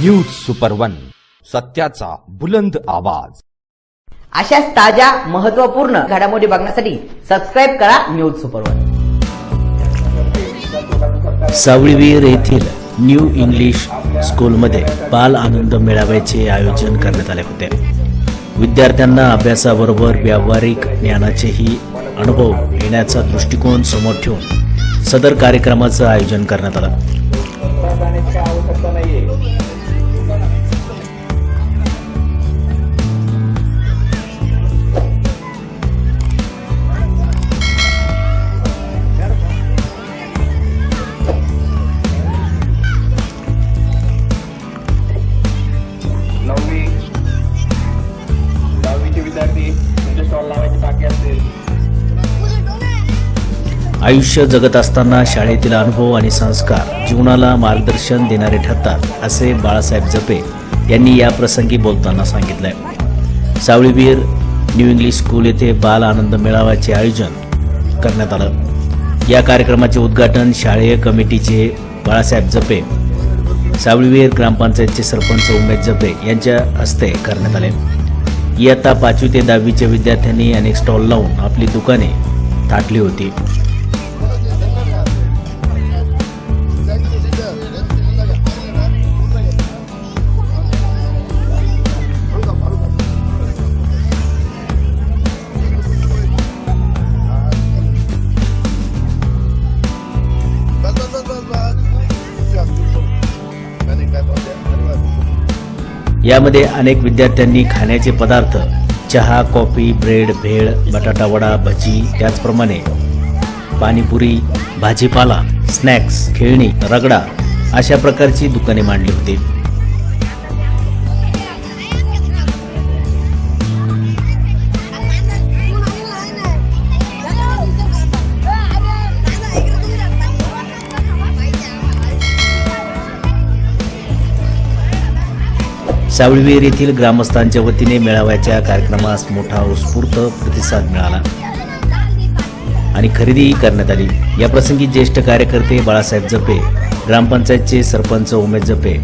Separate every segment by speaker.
Speaker 1: News super one सत्याचा बुलंद आवाज.
Speaker 2: अशाच ताज्या महत्त्वपूर्ण घडामोडी बघण्यासाठी सबस्क्राईब करा न्यूज सुपरवर
Speaker 3: सावळीवीर येथील न्यू इंग्लिश स्कूलमध्ये बाल आनंद मेळाव्याचे आयोजन करण्यात आले होते. विद्यार्थ्यांना अभ्यासाबरोबर व्यावहारिक ज्ञानाचेही अनुभव घेण्याचा दृष्टिकोन समोर ठेवून सदर कार्यक्रमाचं आयोजन करण्यात आलं.
Speaker 4: विद्यार्थी तुमचे स्टॉल लावायचे बाकी असतील.
Speaker 3: आयुष्य जगत असताना शाळेतील अनुभव आणि संस्कार जीवनाला मार्गदर्शन देणारे ठरतात असे बाळासाहेब जपे यांनी या प्रसंगी बोलताना सांगितलंय. सावळीवीर न्यू इंग्लिश स्कूल येथे बाल आनंद मेळाव्याचे आयोजन करण्यात आलं. या कार्यक्रमाचे उद्घाटन शाळेय कमिटीचे बाळासाहेब जपे सावळीवीर ग्रामपंचायतचे सरपंच उमेश जपे यांच्या हस्ते करण्यात आले. इयत्ता पाचवी ते दहावीच्या विद्यार्थ्यांनी अनेक स्टॉल लावून आपली दुकाने थाटली होती. यामध्ये अनेक विद्यार्थ्यांनी खाण्याचे पदार्थ चहा कॉफी ब्रेड भेळ बटाटा वडा भजी त्याचप्रमाणे पाणीपुरी भाजीपाला स्नॅक्स खेळणी रगडा अशा प्रकारची दुकाने मांडली होती. सावळीवीर येथील ग्रामस्थांच्या वतीने मेळाव्याच्या कार्यक्रमास मोठा उत्स्फूर्त प्रतिसाद मिळाला. आणि खरेदीही करण्यात आली. या प्रसंगी ज्येष्ठ कार्यकर्ते बाळासाहेब जपे ग्रामपंचायतचे सरपंच उमेश जपे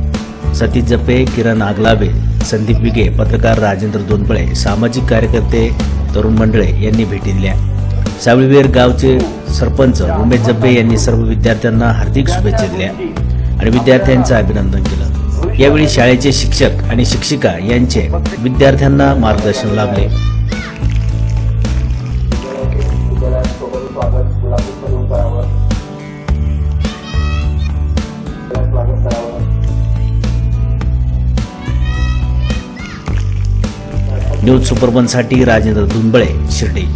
Speaker 3: सतीश जपे किरण आगलाबे संदीप विगे पत्रकार राजेंद्र दोनपळे सामाजिक कार्यकर्ते तरुण मंडळे यांनी भेटी दिल्या. सावळीवेर गावचे सरपंच उमेश जपे यांनी सर्व विद्यार्थ्यांना हार्दिक शुभेच्छा दिल्या आणि विद्यार्थ्यांचं अभिनंदन केलं. यावेळी शाळेचे शिक्षक आणि शिक्षिका यांचे विद्यार्थ्यांना मार्गदर्शन लाभले. न्यूज सुपरबनसाठी राजेंद्र धुंबळे शिर्डी.